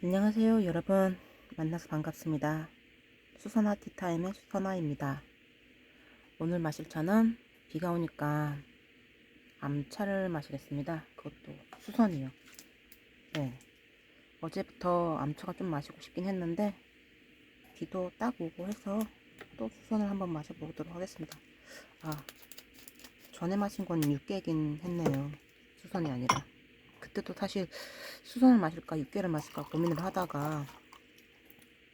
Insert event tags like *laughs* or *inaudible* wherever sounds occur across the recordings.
안녕하세요 여러분. 만나서 반갑습니다. 수선화 티타임의 수선화입니다. 오늘 마실 차는 비가 오니까 암차를 마시겠습니다. 그것도 수선이요. 네. 어제부터 암차가 좀 마시고 싶긴 했는데 비도 딱 오고 해서 또 수선을 한번 마셔보도록 하겠습니다. 아 전에 마신 건 육개긴 했네요. 수선이 아니라 그때도 사실 수선을 마실까 육개를 마실까 고민을 하다가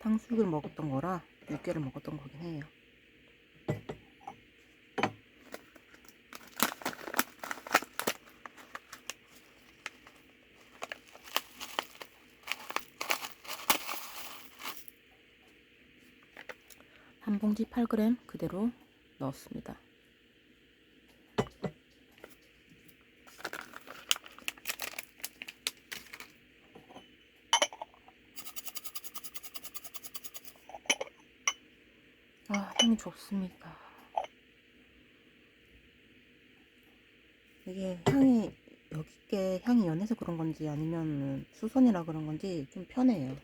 탕수육을 먹었던 거라 육개를 먹었던 거긴 해요. 한 봉지 8g 그대로 넣었습니다. 아, 향이 좋습니다. 이게 향이 여기께 향이 연해서 그런 건지 아니면 수선이라 그런 건지 좀 편해요.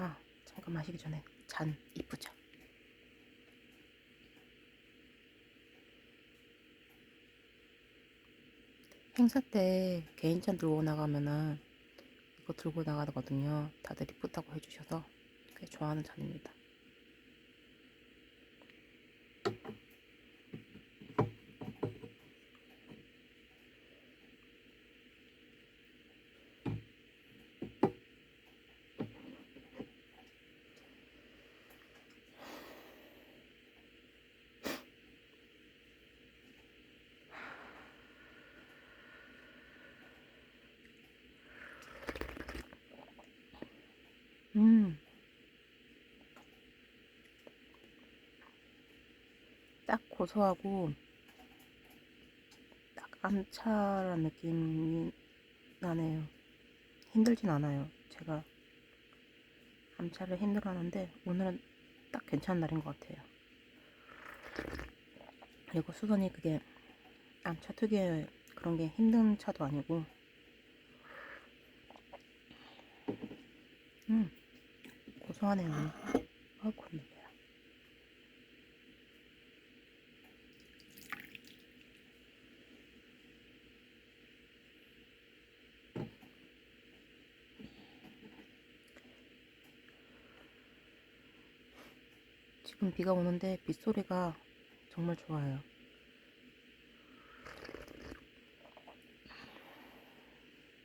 아, 잠깐 마시기 전에 잔 이쁘죠? 행사 때 개인찬 들고 나가면은 이거 들고 나가거든요. 다들 이쁘다고 해주셔서 꽤 좋아하는 잔입니다. 음. 딱 고소하고 딱 암차라는 느낌이 나네요. 힘들진 않아요. 제가 암차를 힘들어하는데 오늘은 딱 괜찮은 날인 것 같아요. 그리고 수선이 그게 암차 특유의 그런 게 힘든 차도 아니고 음 고소하네요. 아이고 놀래요. 지금 비가 오는데 빗소리가 정말 좋아요.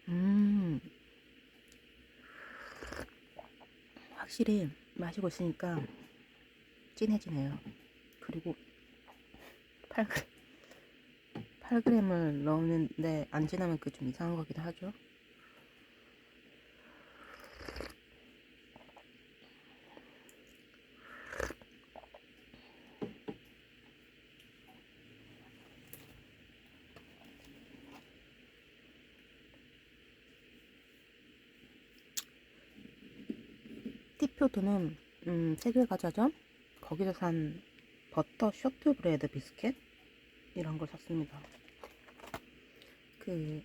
음, 확실히 마시고 있으니까 진해지네요. 그리고 8g, 8g을 넣었는데 안 지나면 그 좀 이상한 거기도 하죠. 티표도는 음, 세계 과자점 거기서 산 버터 쇼트브레드 비스켓 이런 걸 샀습니다. 그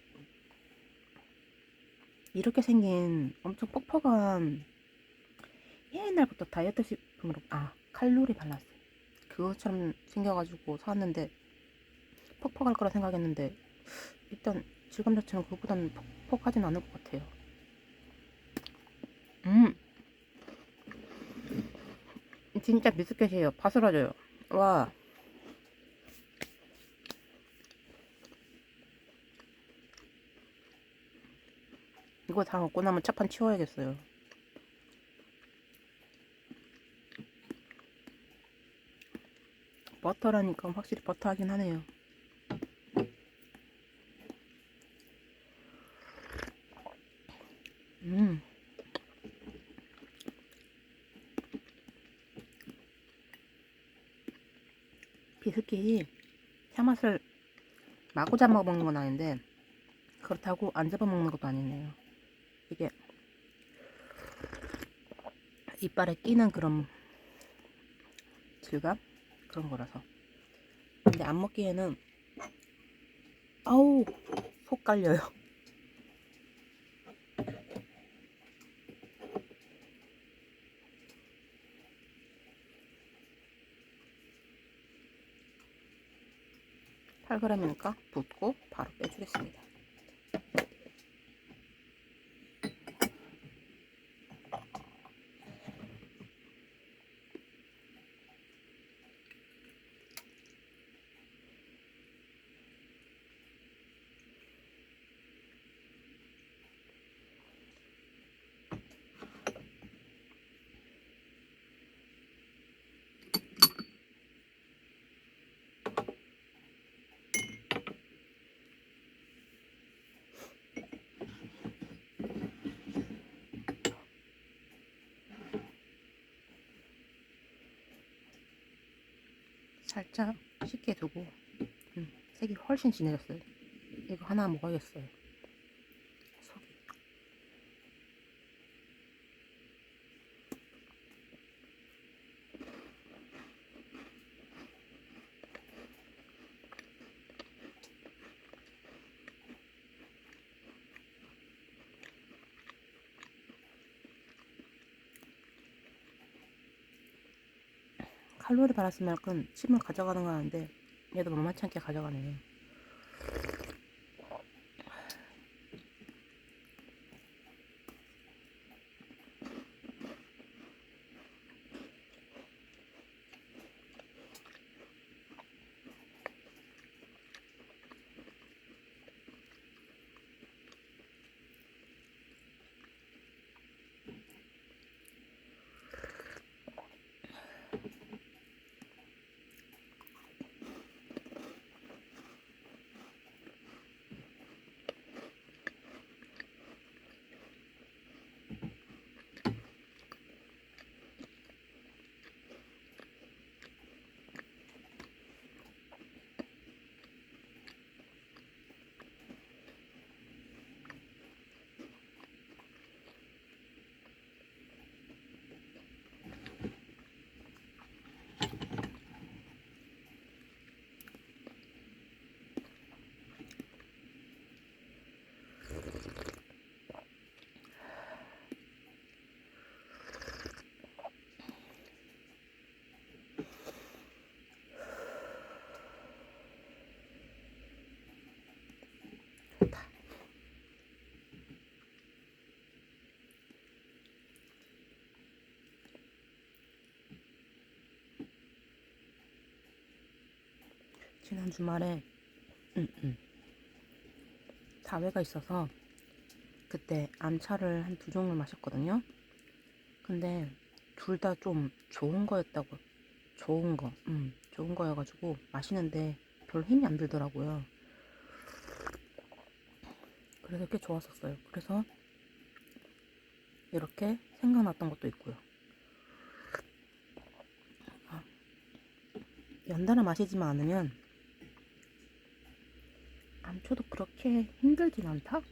이렇게 생긴 엄청 뻑뻑한 옛날부터 다이어트 식품으로 아 칼로리 밸런스 그것처럼 생겨가지고 사왔는데 퍽퍽할 거라 생각했는데 일단 질감 자체는 그것보다는 퍽퍽하진 않을 것 같아요. 음. 진짜 비스켓이에요. 바스라져요. 와. 이거 다 먹고 나면 차판 치워야겠어요. 버터라니까 확실히 버터 하긴 하네요. 음. 비스킷이 향맛을 마구 잡아 먹는 건 아닌데 그렇다고 안 잡아 먹는 것도 아니네요. 이게 이빨에 끼는 그런 질감 그런 거라서. 근데 안 먹기에는 아우 속 깔려요. 팔그램이니까 붓고 바로 빼주겠습니다. 살짝 식게 두고 음, 색이 훨씬 진해졌어요. 이거 하나 먹어야겠어요. 속이. 칼로리 바랐을 만큼 침을 가져가는 거 하는데 얘도 만만치 않게 가져가네요. 좋다. 지난 주말에 음, 음. 자회가 있어서 그때 암차를 한 두 종을 마셨거든요. 근데 둘 다 좀 좋은 거였다고 좋은 거, 음, 좋은 거여가지고 마시는데 별 힘이 안 들더라고요. 그래서 꽤 좋았었어요. 그래서 이렇게 생각났던 것도 있고요. 아, 연달아 마시지만 않으면 암초도 그렇게 힘들진 않다?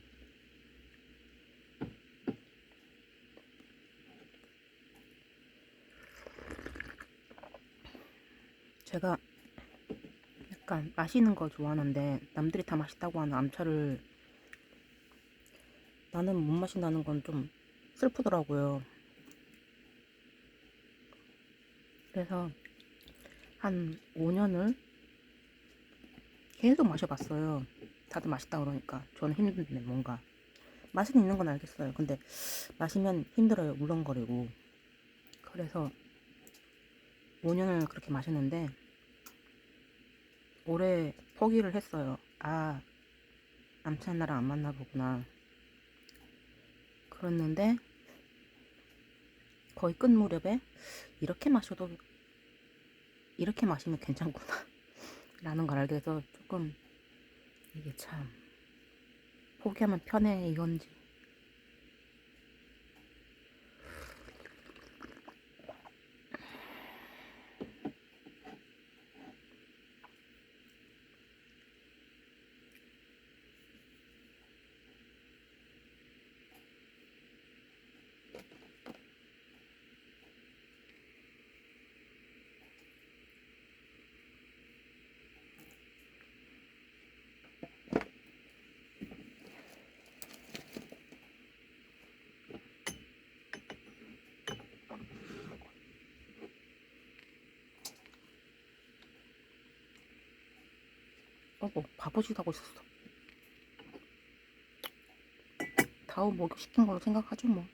제가 약간 마시는 거 좋아하는데 남들이 다 맛있다고 하는 암차를 나는 못 마신다는 건 좀 슬프더라고요. 그래서 한 5년을 계속 마셔봤어요. 다들 맛있다 그러니까 저는 힘든데 뭔가 맛은 있는 건 알겠어요. 근데 마시면 힘들어요. 울렁거리고 그래서 5년을 그렇게 마셨는데 올해 포기를 했어요. 아, 남친 나랑 안 만나 보구나. 그랬는데 거의 끝 무렵에 이렇게 마셔도 이렇게 마시면 괜찮구나 *laughs* 라는 걸 알게 돼서 조금 이게 참 포기하면 편해 이건지 어머 바보짓 하고 있었어 다우 목욕 시킨 걸로 생각하죠 뭐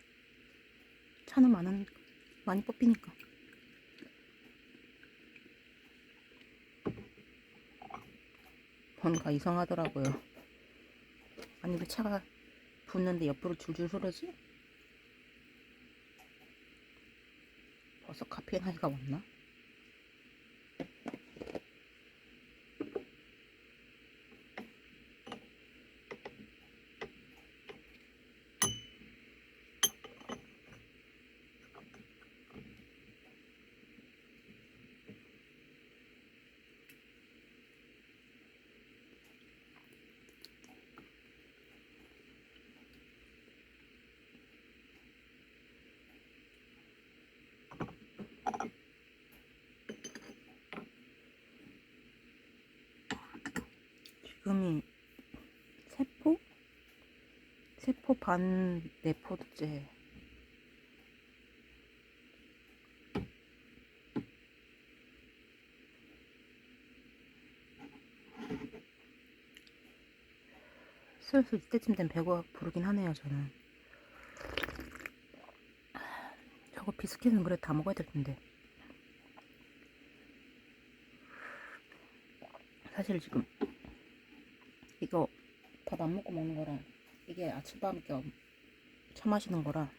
차는 많은 많이 뽑히니까 뭔가 이상하더라고요 아니 왜 차가 붙는데 옆으로 줄줄 흐르지? 벌써 카피의 나이가 왔나? 지금이 세포? 세포 반 네포드째. 슬슬 이때쯤 된 배가 부르긴 하네요, 저는. 저거 비스킷은 그래 다 먹어야 될 텐데. 사실 지금 이거 밥 안 먹고 먹는 거랑 이게 아침밥 겸 처마시는 거라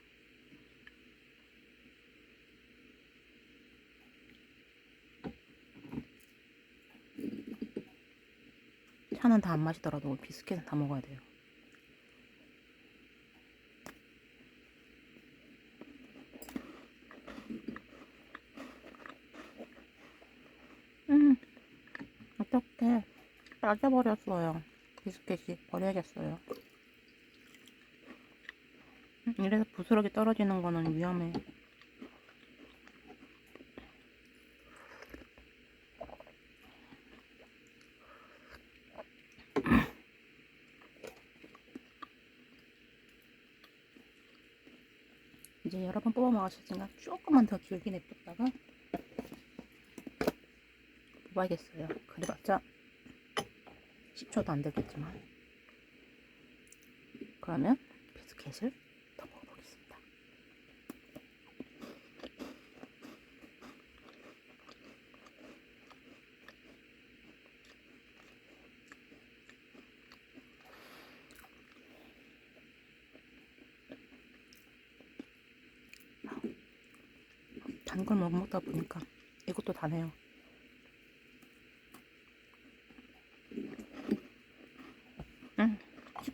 차는 다 안 마시더라도 비스킷은 다 먹어야 돼요. 음, 어떡해. 빠져버렸어요. 비스켓이 버려야겠어요. 음, 이래서 부스러기 떨어지는 거는 위험해. 이제 여러 번 뽑아 먹었으니까 조금만 더 길게 냅뒀다가 뽑아야겠어요. 그래봤자 10초도 안 되겠지만 그러면 비스켓을 더 먹어보겠습니다. 단걸 먹다 보니까 이것도 다네요.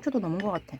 10초도 넘은 것 같아.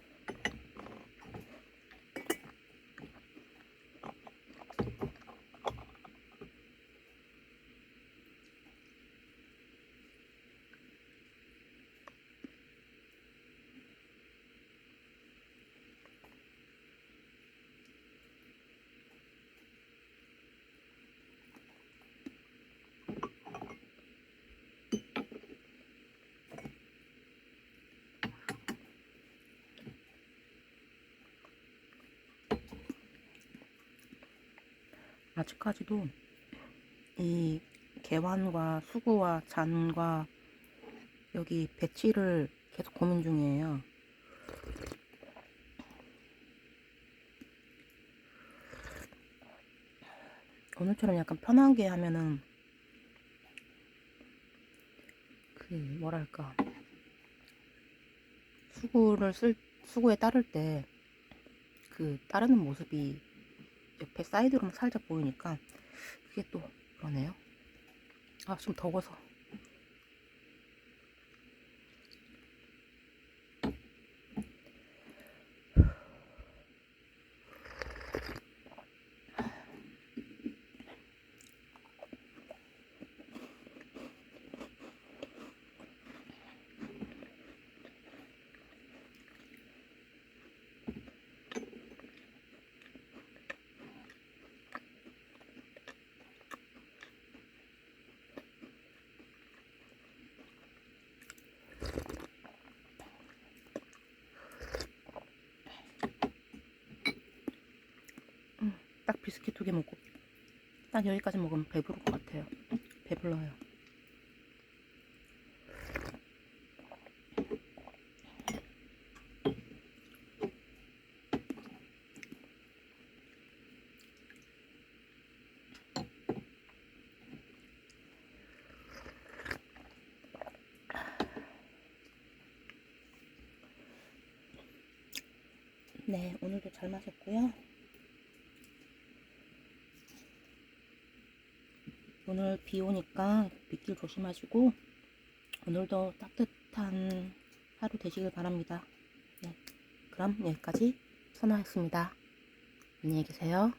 아직까지도 이 개완과 수구와 잔과 여기 배치를 계속 고민 중이에요. 오늘처럼 약간 편하게 하면은 그 뭐랄까 수구를 쓸 수구에 따를 때 그 따르는 모습이 옆에 사이드로만 살짝 보이니까 그게 또 그러네요. 아, 좀 더워서. 딱 비스킷 두 개 먹고 딱 여기까지 먹으면 배부를 것 같아요. 배불러요. 네, 오늘도 잘 마셨고요. 오늘 비 오니까 빗길 조심하시고 오늘도 따뜻한 하루 되시길 바랍니다. 네, 그럼 여기까지 선화였습니다. 안녕히 계세요.